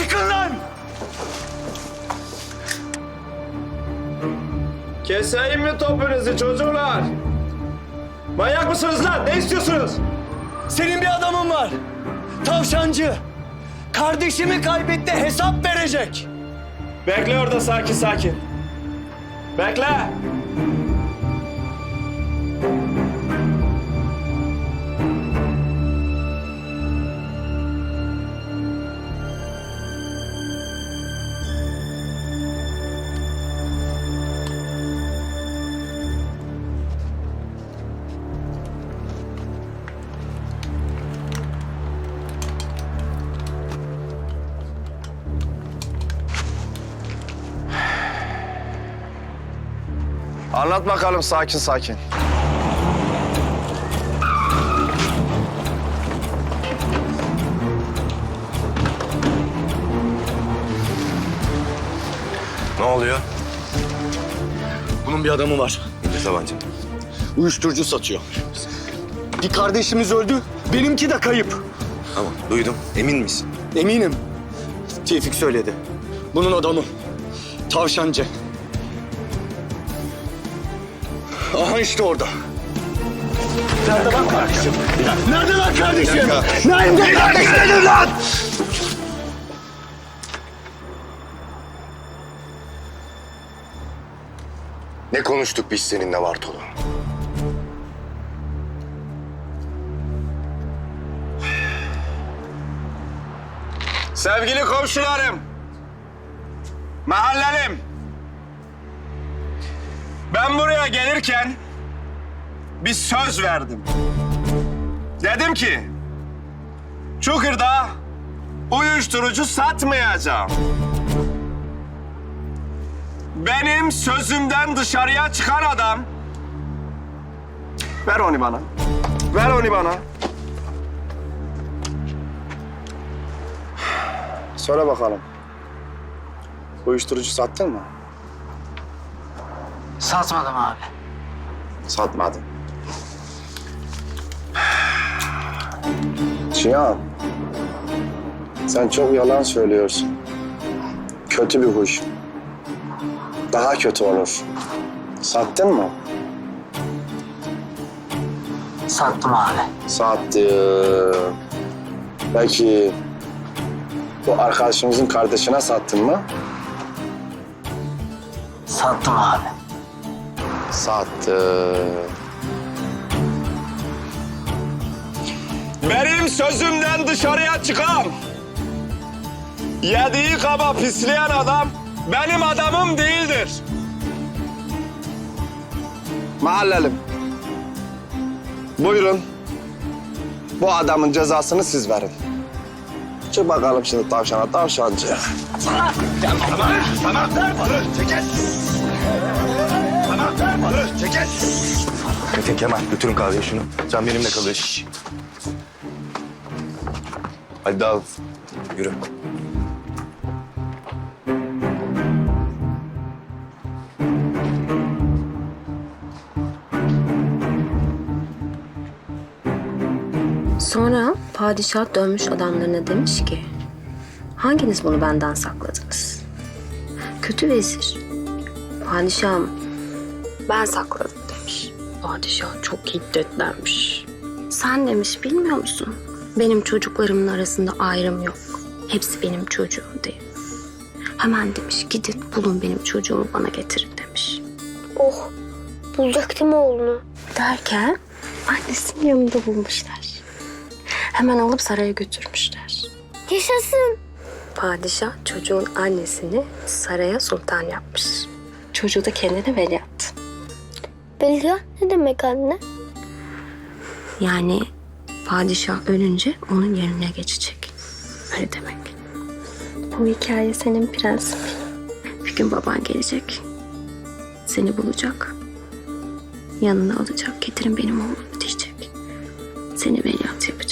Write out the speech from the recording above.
Çıkın lan! Keseyim mi topunuzu çocuklar? Manyak mısınız lan? Ne istiyorsunuz? Senin bir adamın var. Tavşancı. Kardeşimi kaybetti hesap verecek. Bekle orada sakin sakin. Bekle. Anlat bakalım sakin sakin. Ne oluyor? Bunun bir adamı var. Ne tabanca? Uyuşturucu satıyor. Bir kardeşimiz öldü, benimki de kayıp. Tamam duydum. Emin misin? Eminim. Tevfik söyledi. Bunun adamı. Tavşancı. Aha işte orada. Nerede lan kardeşim? Nerede lan kardeşim? Nerede kardeşim lan? Ne konuştuk biz seninle Bartolo? Sevgili komşularım, mahallelim. Ben buraya gelirken bir söz verdim. Dedim ki, Çukur'da uyuşturucu satmayacağım. Benim sözümden dışarıya çıkan adam... Ver onu bana. Ver onu bana. Söyle bakalım. Uyuşturucu sattın mı? Satmadım abi. Satmadım. Cihan. Sen çok yalan söylüyorsun. Kötü bir huş. Daha kötü olur. Sattın mı? Sattım abi. Sattım. Peki bu arkadaşımızın kardeşine sattın mı? Sattım abi. Sattım. Benim sözümden dışarıya çıkan, yediği kaba pisleyen adam benim adamım değildir. Mahallelim. Buyurun. Bu adamın cezasını siz verin. Çık bakalım şimdi tavşana, tavşancı. Metin Kemal götürün kahveye şunu. Sen benimle kalıyor. Şşş. Hadi dağıl. Yürü. Sonra padişah dönmüş adamlarına demiş ki... Hanginiz bunu benden sakladınız? Kötü vezir. Padişahım ben sakladım demiş. Padişah çok hiddetlenmiş. Sen demiş bilmiyor musun? Benim çocuklarımın arasında ayrım yok. Hepsi benim çocuğum diye. Hemen demiş gidin bulun benim çocuğumu bana getirin demiş. Oh, bulacaktım oğlunu. Derken annesinin yanında bulmuşlar. Hemen alıp saraya götürmüşler. Yaşasın. Padişah çocuğun annesini saraya sultan yapmış. Çocuğu da kendine veliaht. Veliaht ne demek anne? Yani padişah ölünce onun yerine geçecek. Öyle demek. Bu hikaye senin prensin. Bir gün baban gelecek. Seni bulacak. Yanına alacak. Getirin benim oğlumu diyecek. Seni veliaht yapacak.